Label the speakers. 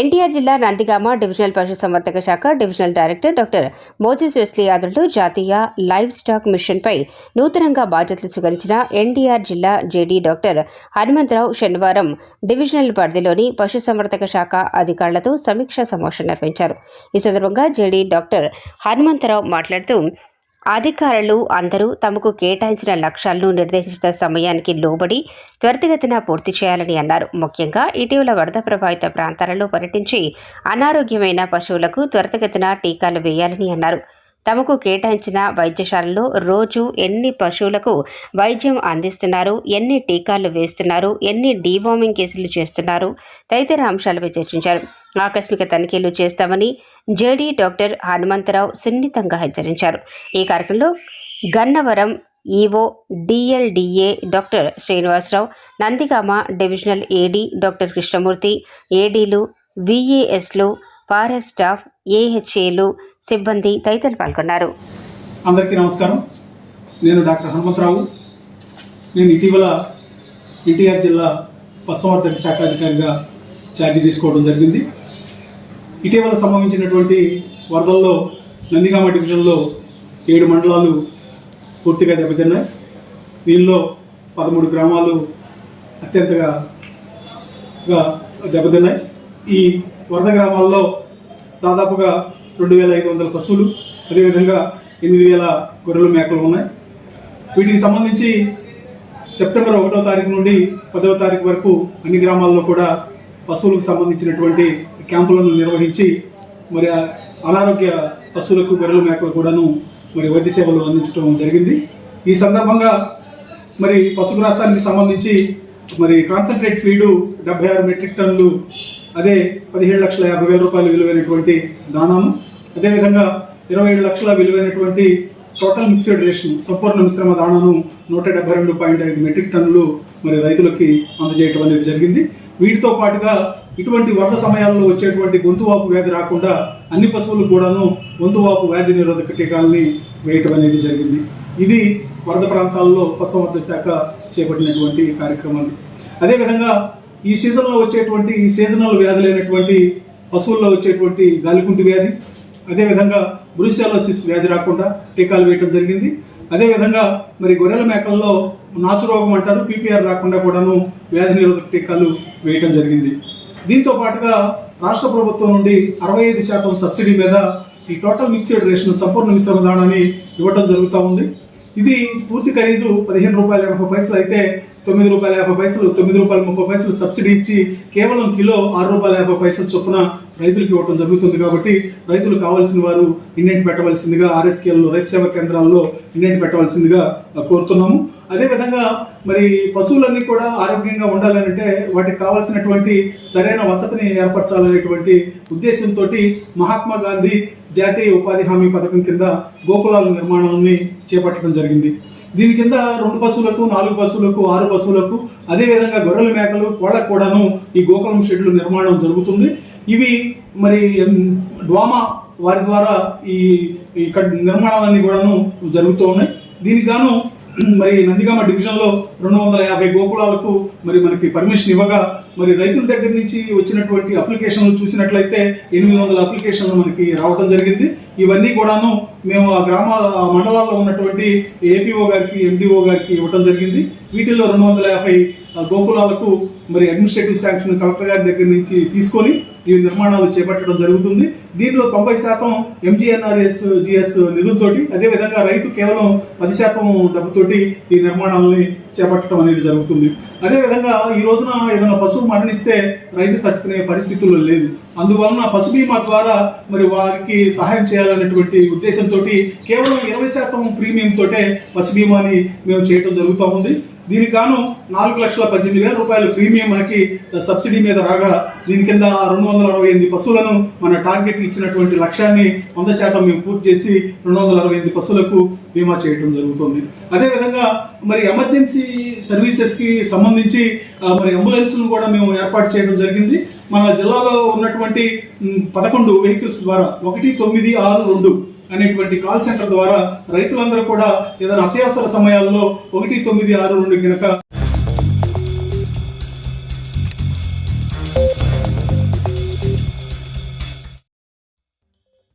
Speaker 1: ఎన్టీఆర్ జిల్లా నందిగామ డివిజనల్ పశుసంవర్ధక శాఖ divisional director doctor Moses Wesley ఆధ్వర్యంలో జాతీయ లైవ్ స్టాక్ మిషన్పై నూతనంగా బాధ్యతలు స్వీకరించిన ఎన్టీఆర్ జిల్లా జేడీ డాక్టర్ హనుమంతరావు శనివారం డివిజనల్ పరిధిలోని పశుసంవర్ధక శాఖ అధికారులతో సమీక్షా సమావేశం నిర్వహించారు. ఈ సందర్భంగా జేడీ డాక్టర్ హనుమంతరావు మాట్లాడుతూ అధికారులు అందరూ తమకు కేటాయించిన లక్ష్యాలను నిర్దేశించిన సమయానికి లోబడి త్వరితగతిన పూర్తి చేయాలని అన్నారు. ముఖ్యంగా ఇటీవల వరద ప్రభావిత ప్రాంతాలలో పర్యటించి అనారోగ్యమైన పశువులకు త్వరితగతిన టీకాలు వేయాలని అన్నారు. తమకు కేటాయించిన వైద్యశాలలో రోజు ఎన్ని పశువులకు వైద్యం అందిస్తున్నారు? ఎన్ని టీకాలు వేస్తున్నారు? ఎన్ని డీవార్మింగ్ కేసులు చేస్తున్నారు? తదితర అంశాలపై చర్చించారు. ఆకస్మిక తనిఖీలు చేస్తామని జేడీ డాక్టర్ హనుమంతరావు సున్నితంగా హెచ్చరించారు. ఈ కార్యక్రమంలో Gannavaram EO DLDA doctor Srinivasarao Nandigama divisional AD doctor Krishnamurthy ఏడీలు విఏఎస్లు ఫారెస్ట్ స్టాఫ్ ఏహెచ్ఏలు సిబ్బంది తదితరులు పాల్గొన్నారు.
Speaker 2: అందరికీ నమస్కారం. నేను డాక్టర్ హనుమంతరావు. నేను ఇటీవల ఎన్టీఆర్ జిల్లా పశుసంవర్ధక శాఖ అధికారిగా ఛార్జీ తీసుకోవడం జరిగింది. ఇటీవల సంభవించినటువంటి వరదల్లో నందిగామ డివిజన్లో ఏడు మండలాలు పూర్తిగా దెబ్బతిన్నాయి. దీనిలో పదమూడు గ్రామాలు అత్యంతగా దెబ్బతిన్నాయి. ఈ వరద గ్రామాల్లో దాదాపుగా రెండు వేల ఐదు వందల పశువులు అదేవిధంగా ఎనిమిది వేల గొర్రెలు మేకలు ఉన్నాయి. వీటికి సంబంధించి సెప్టెంబర్ ఒకటో తారీఖు నుండి పదవ తారీఖు వరకు అన్ని గ్రామాల్లో కూడా పశువులకు సంబంధించినటువంటి క్యాంపులను నిర్వహించి మరి అనారోగ్య పశువులకు గొర్రెల మేకలు కూడాను మరి వైద్య సేవలు అందించడం జరిగింది. ఈ సందర్భంగా మరి పశుగ్రాసానికి సంబంధించి మరి కాన్సన్ట్రేట్ ఫీడు డెబ్బై ఆరు మెట్రిక్ టన్నులు అదే పదిహేడు లక్షల యాభై వేల రూపాయలు విలువైనటువంటి దానాను అదేవిధంగా ఇరవై ఏడు లక్షల విలువైనటువంటి టోటల్ మిక్స్డ్ రేషన్ సంపూర్ణ మిశ్రమ దానాను నూట డెబ్బై రెండు పాయింట్ ఐదు మెట్రిక్ టన్నులు మరి రైతులకి అందజేయటం అనేది జరిగింది. వీటితో పాటుగా ఇటువంటి వరద సమయాల్లో వచ్చేటువంటి గొంతువాపు వ్యాధి రాకుండా అన్ని పశువులు కూడాను గొంతువాపు వ్యాధి నిరోధక టీకాలని వేయటం అనేది జరిగింది. ఇది వరద ప్రాంతాల్లో పశుసంవర్ధక శాఖ చేపట్టినటువంటి కార్యక్రమాలు అదేవిధంగా ఈ సీజన్లో వచ్చేటువంటి ఈ సీజనల్ వ్యాధులైనటువంటి పశువుల్లో వచ్చేటువంటి గాలికుంటి వ్యాధి అదేవిధంగా బ్రూసియాలసిస్ వ్యాధి రాకుండా టీకాలు వేయటం జరిగింది. అదేవిధంగా మరి గొర్రెల మేకల్లో నాచు రోగం అంటారు పీపీఆర్ రాకుండా కూడాను వ్యాధి నిరోధక టీకాలు వేయటం జరిగింది. దీంతో పాటుగా రాష్ట్ర ప్రభుత్వం నుండి అరవై ఐదు శాతం సబ్సిడీ మీద ఈ టోటల్ మిక్స్డ్ రేషన్ సంపూర్ణ మిశ్రమ దానాన్ని ఇవ్వటం జరుగుతూ ఉంది. ఇది పూర్తి ఖరీదు పదిహేను రూపాయల ఎనభై పైసలు అయితే తొమ్మిది రూపాయల యాభై పైసలు తొమ్మిది రూపాయల ముప్పై పైసలు సబ్సిడీ ఇచ్చి కేవలం కిలో ఆరు రూపాయల యాభై పైసలు చొప్పున రైతులకు ఇవ్వడం జరుగుతుంది కాబట్టి రైతులు కావాల్సిన వారు ఇండెంట్ పెట్టవలసిందిగా ఆర్ఎస్కేల్లో రైతు సేవా కేంద్రాల్లో ఇండెంట్ పెట్టవలసిందిగా కోరుతున్నాము. అదేవిధంగా మరి పశువులన్నీ కూడా ఆరోగ్యంగా ఉండాలంటే వాటికి కావాల్సినటువంటి సరైన వసతిని ఏర్పరచాలనేటువంటి ఉద్దేశంతో మహాత్మా గాంధీ జాతీయ ఉపాధి హామీ పథకం కింద గోకులాల నిర్మాణాన్ని చేపట్టడం జరిగింది. దీని కింద రెండు పశువులకు నాలుగు పశువులకు ఆరు పశువులకు అదేవిధంగా గొర్రెల మేకలు కోళ్ళకు కూడాను ఈ గోకులం షెడ్లు నిర్మాణం జరుగుతుంది. ఇవి మరి డ్వామా వారి ద్వారా ఈ ఇక్కడ నిర్మాణాలన్నీ కూడాను జరుగుతూ ఉన్నాయి. దీనికి గాను మరి నందిగామ డివిజన్లో రెండు వందల యాభై గోకులాలకు మరి మనకి పర్మిషన్ ఇవ్వగా మరి రైతుల దగ్గర నుంచి వచ్చినటువంటి అప్లికేషన్లు చూసినట్లయితే ఎనిమిది వందల అప్లికేషన్లు మనకి రావడం జరిగింది. ఇవన్నీ కూడాను మేము ఆ గ్రామ మండలాల్లో ఉన్నటువంటి ఏపీఓ గారికి ఎండిఓ గారికి ఇవ్వడం జరిగింది. వీటిల్లో రెండు వందల యాభై గోకులాలకు మరి అడ్మినిస్ట్రేటివ్ శాంక్షన్ కలెక్టర్ గారి దగ్గర నుంచి తీసుకొని ఈ నిర్మాణాలు చేపట్టడం జరుగుతుంది. దీంట్లో తొంభై శాతం ఎంజీఎన్ఆర్ఎస్ జిఎస్ నిధులతోటి అదేవిధంగా రైతు కేవలం పది శాతం డబ్బుతోటి ఈ నిర్మాణాలని చేపట్టడం అనేది జరుగుతుంది. అదేవిధంగా ఈ రోజున ఏదైనా పశువు మరణిస్తే రైతు తట్టుకునే పరిస్థితుల్లో లేదు. అందువలన పశు బీమా ద్వారా మరి వారికి సహాయం చేయాలనేటువంటి ఉద్దేశంతో కేవలం ఇరవై శాతం ప్రీమియం తోటే పశు బీమాని మేము చేయడం జరుగుతూ ఉంది. దీనికి గాను నాలుగు లక్షల పద్దెనిమిది వేల రూపాయల ప్రీమియం మనకి సబ్సిడీ మీద రాగా దీని కింద రెండు వందల అరవై ఎనిమిది పశువులను మన టార్గెట్ ఇచ్చినటువంటి లక్ష్యాన్ని వంద శాతం మేము పూర్తి చేసి రెండు వందల అరవై ఎనిమిది పశువులకు బీమా చేయడం జరుగుతుంది. అదేవిధంగా మరి ఎమర్జెన్సీ సర్వీసెస్కి సంబంధించి మరి అంబులెన్స్ను కూడా మేము ఏర్పాటు చేయడం జరిగింది. మన జిల్లాలో ఉన్నటువంటి పదకొండు వెహికల్స్ ద్వారా ఒకటి తొమ్మిది ఆరు రెండు అనేటువంటి కాల్ సెంటర్ ద్వారా రైతులందరూ కూడా ఏదైనా అత్యవసర సమయాల్లో ఒకటి తొమ్మిది ఆరు రెండు కనుక